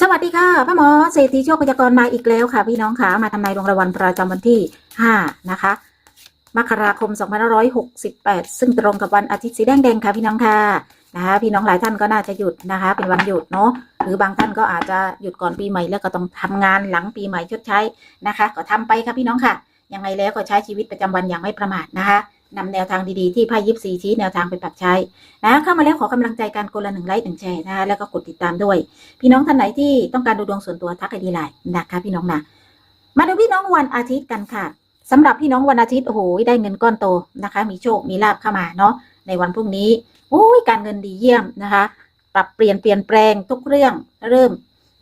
สวัสดีค่ะพ่อหมอเศรษฐีโชคพยากรณ์มาอีกแล้วค่ะ พี่น้องค่ะมาทำนายดวงรางวัลประจำวันที่ 5 นะคะมกราคม 2568 ซึ่งตรงกับวันอาทิตย์สีแดงแดงๆค่ะ พี่น้องค่ะนะคะพี่น้องหลายท่านก็น่าจะหยุดนะคะ เป็นวันหยุดเนาะหรือบางท่านก็อาจจะหยุดก่อนปีใหม่แล้วก็ต้องทำงานหลังปีใหม่ชดใช้นะคะ ก็ทำไปค่ะพี่น้องค่ะยังไงแล้วก็ใช้ชีวิตประจำวันอย่างไม่ประมาทนะคะนำแนวทางดีๆที่ไพ่ยิปซีชี้แนวทางไปปรับใช้นะเข้ามาแล้วขอกำลังใจการคนละหนึ่งไลค์หนึ่งแชร์นะคะแล้วก็กดติดตามด้วย พี่น้องท่านไหนที่ต้องการดูดวงส่วนตัวทักไอดีไลน์นะคะพี่น้องนะมาดูพี่น้องวันอาทิตย์กันค่ะสำหรับพี่น้องวันอาทิตย์โอ้โหได้เงินก้อนโตนะคะ มีโชคมีลาบเข้ามาเนาะในวันพรุ่งนี้โอ้ยการเงินดีเยี่ยมนะคะ ปรับเปลี่ยนเปลี่ยนแปลงทุกเรื่องเริ่ม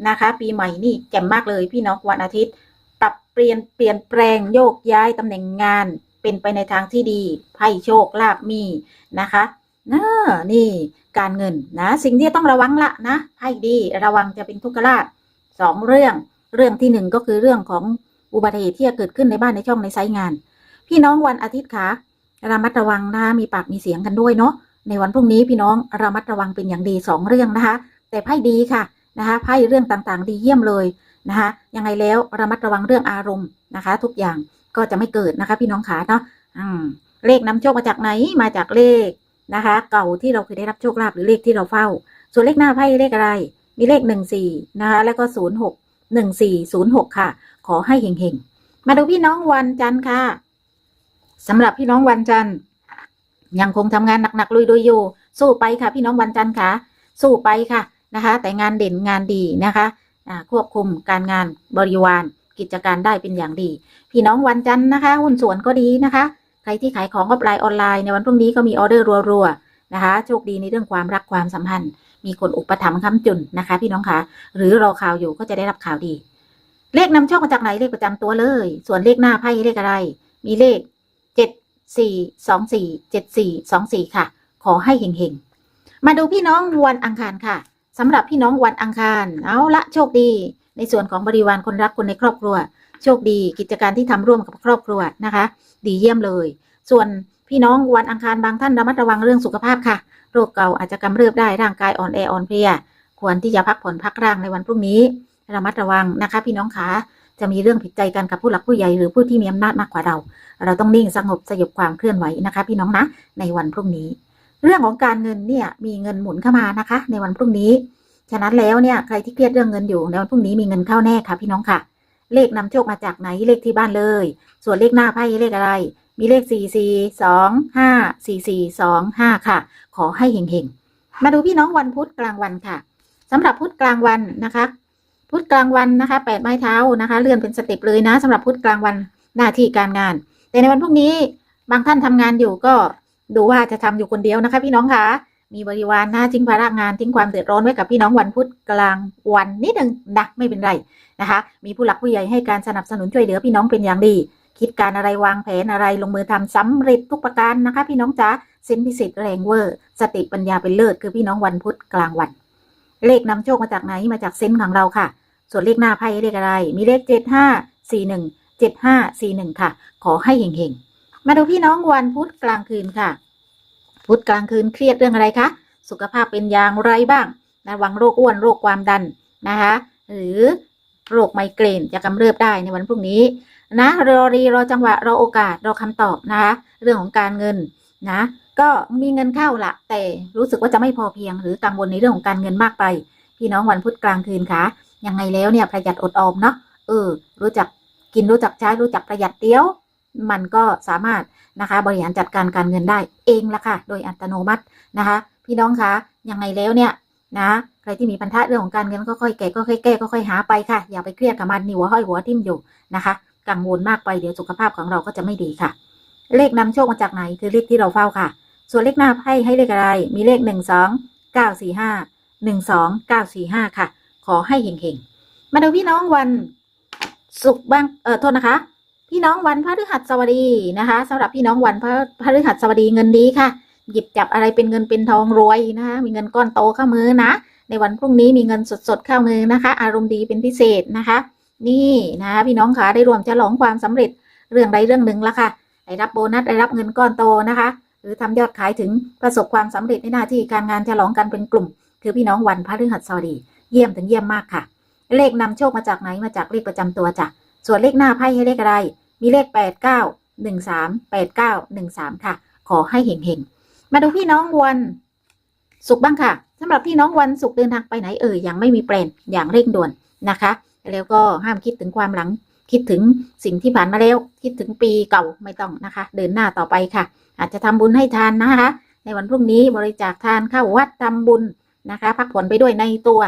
นะคะ ปีใหม่นี่แจ่มมากเลยพี่น้องวันอาทิตย์ ปรับเปลี่ยนเปลี่ยนแปลงโยกย้ายตำแหน่งงาน เป็นไปในทางที่ดีไพ่โชคลาบมีนะคะนนี่การเงินนะ สิ่งที่ต้องระวังละนะให้ดีระวังจะเป็นทุกขลาภสองเรื่องเรื่องที่หนึ่งก็คือเรื่องของอุบัติเหตุที่จะเกิดขึ้นในบ้านในช่องในไซต์งาน พี่น้องวันอาทิตย์คะระมัดระวังนะมีปากมีเสียงกันด้วยเนาะในวันพรุ่งนี้พี่น้องระมัดระวังเป็นอย่างดีสองเรื่องนะคะ แต่ไพ่ดีค่ะนะคะไพ่เรื่องต่างๆ ดีเยี่ยมเลยนะคะยังไงแล้วระมัดระวังเรื่องอารมณ์นะคะ ทุกอย่าง ก็จะไม่เกิดนะคะพี่น้องขาเนาะเลขนำโชคมาจากไหนมาจากเลขนะคะ เก่าที่เราเคยได้รับโชคลาภหรือเลขที่เราเฝ้า ส่วนเลขหน้าไพ่เลขอะไร มีเลขหนึ่งสี่นะคะ แล้วก็ศูนย์หกหนึ่งสี่ศูนย์หกค่ะ ขอให้เฮงๆ มาดูพี่น้องวันจันทร์ค่ะสำหรับพี่น้องวันจันทร์ยังคงทำงานหนักๆลุยๆอยู่สู้ไปค่ะ พี่น้องวันจันทร์ค่ะ สู้ไปค่ะนะคะ แต่งานเด่นงานดีนะคะควบคุมการงานบริวาร กิจการได้เป็นอย่างดี พี่น้องวันจันทร์นะคะ หุ้นส่วนก็ดีนะคะ ใครที่ขายของออฟไลน์ออนไลน์ในวันพรุ่งนี้ก็มีออเดอร์รัวๆนะคะ โชคดีในเรื่องความรักความสัมพันธ์ มีคนอุปถัมภ์ค้ำจุนนะคะ พี่น้องคะหรือรอข่าวอยู่ก็จะได้รับข่าวดี เลขนำโชคมาจากไหนเลขประจำตัวเลย ส่วนเลขหน้าไพ่เลขอะไร มีเลขเจ็ดสี่สองสี่เจ็ดสี่สองสี่ค่ะ ขอให้เฮงๆมาดูพี่น้องวันอังคารค่ะสำหรับพี่น้องวันอังคาร เอาละโชคดี ในส่วนของบริวารคนรักคนในครอบครัว โชคดีกิจการที่ทำร่วมกับครอบครัวนะคะ ดีเยี่ยมเลย ส่วนพี่น้องวันอังคารบางท่านระมัดระวังเรื่องสุขภาพค่ะ โรคเก่าอาจจะกำเริบได้ร่างกายอ่อนแออ่อนเพลียควรที่จะพักผ่อนพักร่างในวันพรุ่งนี้ ระมัดระวังนะคะ พี่น้องคะจะมีเรื่องผิดใจกันกับผู้หลักผู้ใหญ่หรือผู้ที่มีอำนาจมากกว่าเรา เราต้องนิ่งสงบสยบความเคลื่อนไหวนะคะ พี่น้องนะในวันพรุ่งนี้ เรื่องของการเงินเนี่ยมีเงินหมุนเข้ามานะคะ ในวันพรุ่งนี้ ฉะนั้นแล้วเนี่ยใครที่เครียดเรื่องเงินอยู่ในวันพรุ่งนี้มีเงินเข้าแน่ค่ะพี่น้องค่ะ เลขนำโชคมาจากไหนเลขที่บ้านเลย ส่วนเลขหน้าไพ่เลขอะไร มีเลขสี่สี่สองห้าสี่สี่สองห้าค่ะ ขอให้เฮงๆมาดูพี่น้องวันพุธกลางวันค่ะสำหรับพุธกลางวันนะคะพุธกลางวันนะคะแปดไม้เท้านะคะ เลื่อนเป็นสเต็ปเลยนะสำหรับพุธกลางวันหน้าที่การงาน แต่ในวันพรุ่งนี้บางท่านทำงานอยู่ก็ดูว่าจะทำอยู่คนเดียวนะคะ พี่น้องค่ะ มีบริวารนะทิ้งภาระงานทิ้งความเดือดร้อนไว้กับพี่น้องวันพุธกลางวันนิดนึงนะไม่เป็นไรนะคะ มีผู้หลักผู้ใหญ่ให้การสนับสนุนช่วยเหลือพี่น้องเป็นอย่างดี คิดการอะไรวางแผนอะไรลงมือทำสำเร็จทุกประการนะคะ พี่น้องจ๋าเซนพิสิทธิ์แรงเวอร์ สติปัญญาเป็นเลิศคือพี่น้องวันพุธกลางวัน เลขนำโชคมาจากไหนมาจากเซนส์ของเราค่ะ ส่วนเลขหน้าไพ่เลขอะไร มีเลขเจ็ดห้าสี่หนึ่งเจ็ดห้าสี่หนึ่งค่ะ ขอให้เฮงๆมาดูพี่น้องวันพุธกลางคืนค่ะ พุธกลางคืนเครียดเรื่องอะไรคะสุขภาพเป็นอย่างไรบ้างระวังโรคอ้วนโรคความดันนะคะหรือโรคไมเกรนจะกำเริบได้ในวันพรุ่งนี้นะรอรีรอจังหวะรอโอกาสรอคำตอบนะคะเรื่องของการเงินนะก็มีเงินเข้าละแต่รู้สึกว่าจะไม่พอเพียง หรือกังวลในเรื่องของการเงินมากไป พี่น้องวันพุธกลางคืนคะยังไงแล้วเนี่ยประหยัดอดออมเนาะเออรู้จักกินรู้จักใช้รู้จักประหยัดเดียว มันก็สามารถนะคะบริหารจัดการการเงินได้เองละค่ะ โดยอัตโนมัตินะคะ พี่น้องคะยังไงแล้วเนี่ยนะใครที่มีปัญหาเรื่องของการเงินก็ค่อยแก้ก็ค่อยแก้ก็ค่อยหาไปค่ะ อย่าไปเครียดกับมันนี่หัวห้อยหัวทิ่มอยู่นะคะกังวลมากไปเดี๋ยวสุขภาพของเราก็จะไม่ดีค่ะ เลขนำโชคมาจากไหนคือเลขที่เราเฝ้าค่ะ ส่วนเลขหน้าให้ให้เลขอะไร มีเลขหนึ่งสองเก้าสี่ห้าหนึ่งสองเก้าสี่ห้าค่ะ ขอให้เฮงๆมาดูพี่น้องวันศุกร์บ้างเออโทษนะคะ พี่น้องวันพฤหัสบดีนะคะสำหรับพี่น้องวันพระพฤหัสบดีเงินดีค่ะ หยิบจับอะไรเป็นเงินเป็นทองรวยนะคะ มีเงินก้อนโตเข้ามือนะ ในวันพรุ่งนี้มีเงินสดๆเข้ามือนะคะ อารมณ์ดีเป็นพิเศษนะคะ นี่นะคะพี่น้องคะได้รวมฉลองความสำเร็จเรื่องใดเรื่องหนึ่งละค่ะ ได้รับโบนัสได้รับเงินก้อนโตนะคะ หรือทำยอดขายถึงประสบความสำเร็จในหน้าที่การงานฉลองกันเป็นกลุ่ม คือพี่น้องวันพฤหัสบดี เยี่ยมถึงเยี่ยมมากค่ะ เลขนำโชคมาจากไหนมาจากเลขประจำตัวจ้ะส่วนเลขหน้าไพ่ให้เลขอะไร มีเลขแปดเก้าหนึ่งสามแปดเห็งสามค่ะ ขอให้เฮงๆ มาดูพี่น้องวันศุกบ้างค่ะสำหรับพี่น้องวันศุกเดินทางไปไหนเอ่ยยังไม่มีแปลนอย่างเร่งด่วนนะคะ แล้วก็ห้ามคิดถึงความหลัง คิดถึงสิ่งที่ผ่านมาแล้ว คิดถึงปีเก่าไม่ต้องนะคะ เดินหน้าต่อไปค่ะ อาจจะทำบุญให้ทานนะคะ ในวันพรุ่งนี้บริจาคทานเข้าวัดทำบุญนะคะ พักผ่อนไปด้วยในตัว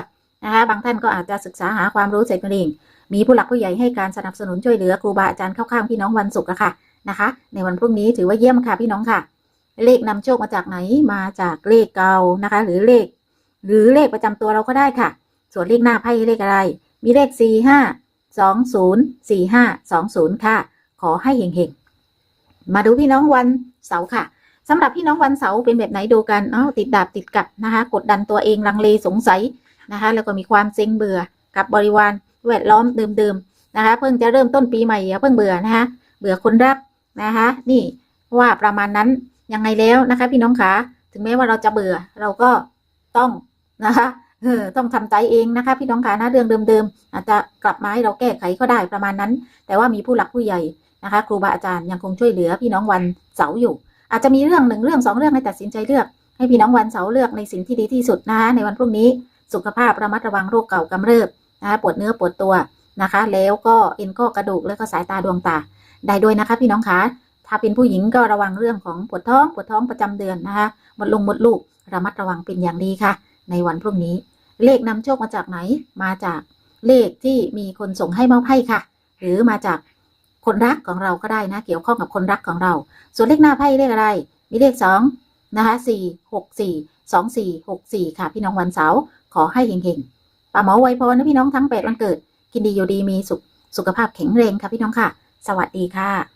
นะคะ บางท่านก็อาจจะศึกษาหาความรู้เสร็จเอง มีผู้หลักผู้ใหญ่ให้การสนับสนุนช่วยเหลือครูบาอาจารย์เข้าข้างพี่น้องวันศุกร์ค่ะนะคะ ในวันพรุ่งนี้ถือว่าเยี่ยมค่ะพี่น้องค่ะ เลขนำโชคมาจากไหนมาจากเลขเก่านะคะ หรือเลข หรือเลขประจำตัวเราก็ได้ค่ะ ส่วนเลขหน้าไพ่เลขอะไร มีเลขสี่ห้าสองศูนย์สี่ห้าสองศูนย์ค่ะ ขอให้เฮงๆมาดูพี่น้องวันเสาร์ค่ะสำหรับพี่น้องวันเสาร์เป็นแบบไหนดูกันเอ้าติดดาบติดกับนะคะ กดดันตัวเองลังเลสงสัยนะคะ แล้วก็มีความเซ็งเบื่อกับบริวาร แวดล้อมเดิมๆนะคะ เพิ่งจะเริ่มต้นปีใหม่เพิ่งเบื่อนะคะเบื่อคนรักนะคะ นี่ว่าประมาณนั้นยังไงแล้วนะคะ พี่น้องขาถึงแม้ว่าเราจะเบื่อเราก็ต้องนะคะเออต้องทำใจเองนะคะ พี่น้องขานะเรื่องเดิมๆอาจจะกลับมาให้เราแก้ไขก็ได้ประมาณนั้น แต่ว่ามีผู้หลักผู้ใหญ่นะคะ ครูบาอาจารย์ยังคงช่วยเหลือพี่น้องวันเสาร์อยู่ อาจจะมีเรื่องหนึ่งเรื่องสองเรื่องให้ตัดสินใจเลือกให้พี่น้องวันเสาร์เลือกในสิ่งที่ดีที่สุดนะคะในวันพรุ่งนี้ สุขภาพระมัดระวังโรคเก่ากำเริบ นะปวดเนื้อปวดตัวนะคะ แล้วก็เอ็นข้อกระดูกแล้วก็สายตาดวงตาได้ด้วยนะคะ พี่น้องคะถ้าเป็นผู้หญิงก็ระวังเรื่องของปวดท้องปวดท้องประจำเดือนนะคะหมดลงหมดลูกระมัดระวังเป็นอย่างดีค่ะ ในวันพรุ่งนี้ เลขนำโชคมาจากไหน มาจากเลขที่มีคนส่งให้มอบให้ค่ะ หรือมาจากคนรักของเราก็ได้นะ เกี่ยวข้องกับคนรักของเรา ส่วนเลขหน้าไพ่เลขอะไร มีเลขสองนะคะสี่หกสี่สองสี่หกสี่ค่ะ พี่น้องวันเสาร์ขอให้เฮงๆ ป้าหมอไวยพรนะพี่น้องทั้งแปดวันเกิด กินดีอยู่ดีมีสุขสุขภาพแข็งแรงค่ะพี่น้องค่ะ สวัสดีค่ะ